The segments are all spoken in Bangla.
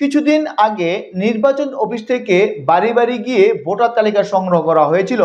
কিছুদিন আগে নির্বাচন অফিস থেকে বাড়ি বাড়ি গিয়ে ভোটার তালিকা সংগ্রহ করা হয়েছিল।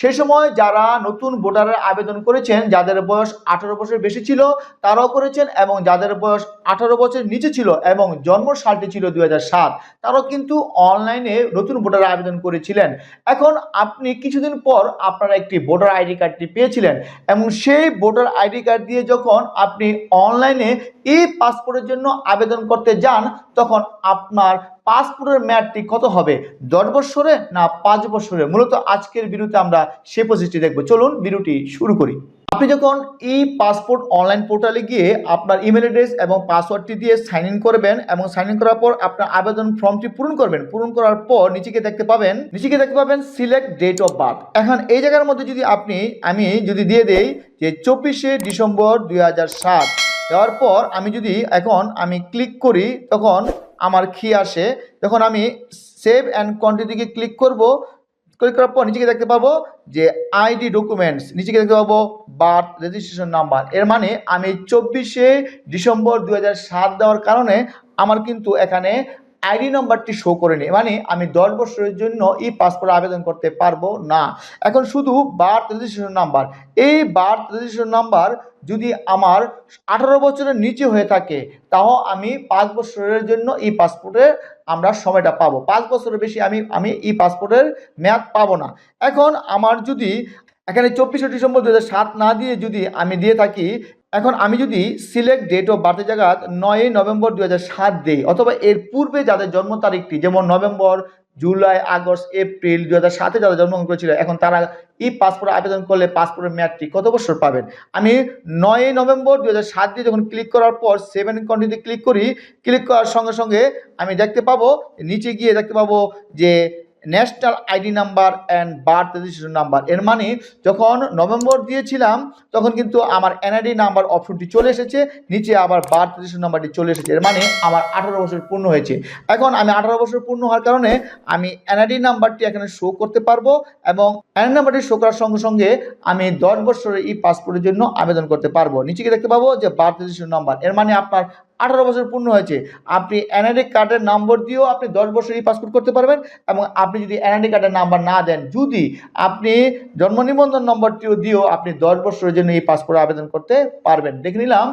সে সময় যারা নতুন ভোটারের আবেদন করেছেন, যাদের বয়স আঠারো বছর বেশি ছিল, তারাও করেছেন এবং যাদের বয়স আঠারো বছর নিচে ছিল এবং জন্ম সালটি ছিল দুই সাত, তারাও কিন্তু অনলাইনে নতুন ভোটার আবেদন করেছিলেন। এখন আপনি কিছুদিন পর আপনারা একটি ভোটার আইডি কার্ডটি পেয়েছিলেন এবং সেই ভোটার আইডি কার্ড দিয়ে যখন আপনি অনলাইনে এই পাসপোর্টের জন্য আবেদন করতে যান, তখন আপনার পাসপোর্টের মেয়াদটি কত হবে? দশ বছরে না পাঁচ বছরে মূলত আজকের ভিডিওতে আমরা সে প্রসেসটি দেখব। চলুন ভিডিওটি শুরু করি। আপনি যখন ই পাসপোর্ট অনলাইন পোর্টালে গিয়ে আপনার ইমেল অ্যাড্রেস এবং পাসওয়ার্ডটি দিয়ে সাইন ইন করবেন এবং সাইন ইন করার পর আপনার আবেদন ফর্মটি পূরণ করবেন, পূরণ করার পর নিচেকে দেখতে পাবেন, নিচেকে দেখতে পাবেন সিলেক্ট ডেট অফ বার্থ এখন এই জায়গার মধ্যে যদি আপনি, আমি যদি দিয়ে দেই যে চব্বিশে ডিসেম্বর দুই দেওয়ার পর আমি যদি এখন আমি ক্লিক করি, তখন আমার কি আসে যখন আমি সেভ অ্যান্ড কন্টিনিউকে ক্লিক করব। ক্লিক করার পর নিজেকে দেখতে পাবো যে আইডি ডকুমেন্টস নিজেকে দেখতে পাবো বার্থ রেজিস্ট্রেশন নাম্বার এর মানে আমি চব্বিশে ডিসেম্বর দু দেওয়ার কারণে আমার কিন্তু এখানে আইডি নাম্বারটি শো করেনি মানে আমি দশ বছরের জন্য ই পাসপোর্ট আবেদন করতে পারব না। এখন শুধু বার্থ রেজিস্ট্রেশন নাম্বার এই বার্থ রেজিস্ট্রেশন নাম্বার যদি আমার আঠারো বছরের নিচে হয়ে থাকে তাও আমি পাঁচ বছরের জন্য ই পাসপোর্টের আমরা সময়টা পাবো। পাঁচ বছরের বেশি আমি আমি ই পাসপোর্টের মেয়াদ পাবো না। এখন আমার যদি, এখানে চব্বিশে ডিসেম্বর দু না দিয়ে যদি আমি দিয়ে থাকি এখন আমি যদি সিলেক্ট ডেট অফ বার্থের জায়গা নয়ই নভেম্বর দু সাত দিই, অথবা এর পূর্বে যাদের জন্ম তারিখটি, যেমন নভেম্বর, জুলাই, আগস্ট, এপ্রিল দু হাজার সাতে যারা জন্মগ্রহণ করেছিল, এখন তারা ই পাসপোর্ট আবেদন করলে পাসপোর্টের মেয়াদটি কত বছর পাবেন? আমি নয়ই নভেম্বর দু হাজার সাত দিয়ে যখন ক্লিক করার পর সেভেন কন্টিনিউতে ক্লিক করি ক্লিক করার সঙ্গে সঙ্গে আমি দেখতে পাবো, নিচে গিয়ে দেখতে পাবো যে national ID number and birth registration number এর মানে যখন নভেম্বর দিয়েছিলাম, তখন কিন্তু আমার এনআইডি নাম্বার অপশনটি চলে এসেছে, নিচে আবার বার্থ রেজিস্ট্রেশন নাম্বারটি চলে এসেছে। এর মানে আমার আঠারো বছর পূর্ণ হয়েছে। এখন আমি আঠারো বছর পূর্ণ হওয়ার কারণে আমি এনআইডি নাম্বারটি এখানে শো করতে পারব এবং এনআইডি নাম্বারটি শো করার সঙ্গে সঙ্গে আমি দশ বছরের ই পাসপোর্টের জন্য আবেদন করতে পারব। নিচে গিয়ে দেখতে পাবো যে বার্থ রেজিস্ট্রেশন নাম্বার এর মানে আপনার আঠারো বছর পূর্ণ হয়েছে। আপনি এনআইডি কার্ডের নম্বর দিয়েও আপনি দশ বছর ই পাসপোর্ট করতে পারবেন এবং আপনি যদি এনআইডি কার্ডের নাম্বার না দেন, যদি আপনি জন্ম নিবন্ধন নম্বরটিও দিয়েও আপনি দশ বছরের জন্য এই পাসপোর্ট আবেদন করতে পারবেন। দেখে নিলাম,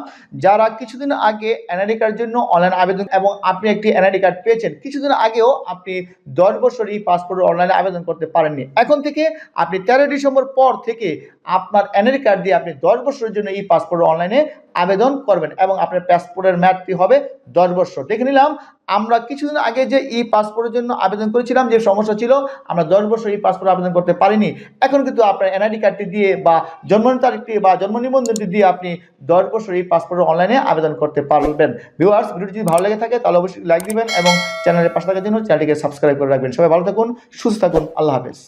যারা কিছুদিন আগে এনআইডি কার্ডের জন্য অনলাইন আবেদন এবং আপনি একটি এনআইডি কার্ড পেয়েছেন, কিছুদিন আগেও আপনি দশ বছর এই পাসপোর্টের অনলাইনে আবেদন করতে পারেননি। এখন থেকে আপনি তেরো ডিসেম্বর পর থেকে আপনার এনআইডি কার্ড দিয়ে আপনি দশ বছরের জন্য এই পাসপোর্ট অনলাইনে আবেদন করবেন এবং আপনার পাসপোর্টের মেয়াদটি হবে দশ বছর। দেখে নিলাম, আমরা কিছুদিন আগে যে ই পাসপোর্টের জন্য আবেদন করেছিলাম, যে সমস্যা ছিল, আমরা দশ বছর ই পাসপোর্ট আবেদন করতে পারিনি। এখন কিন্তু আপনার এনআইডি কার্ডটি দিয়ে বা জন্ম তারিখটি বা জন্ম নিবন্ধনটি দিয়ে আপনি দশ বছর ই পাসপোর্টের অনলাইনে আবেদন করতে পারবেন। ভিউয়ার্স, ভিডিওটি যদি ভালো লেগে থাকে, তাহলে অবশ্যই লাইক দিবেন এবং চ্যানেলের পাশে থাকার জন্য চ্যানেলটিকে সাবস্ক্রাইব করে রাখবেন। সবাই ভালো থাকুন, সুস্থ থাকুন, আল্লাহ হাফেজ।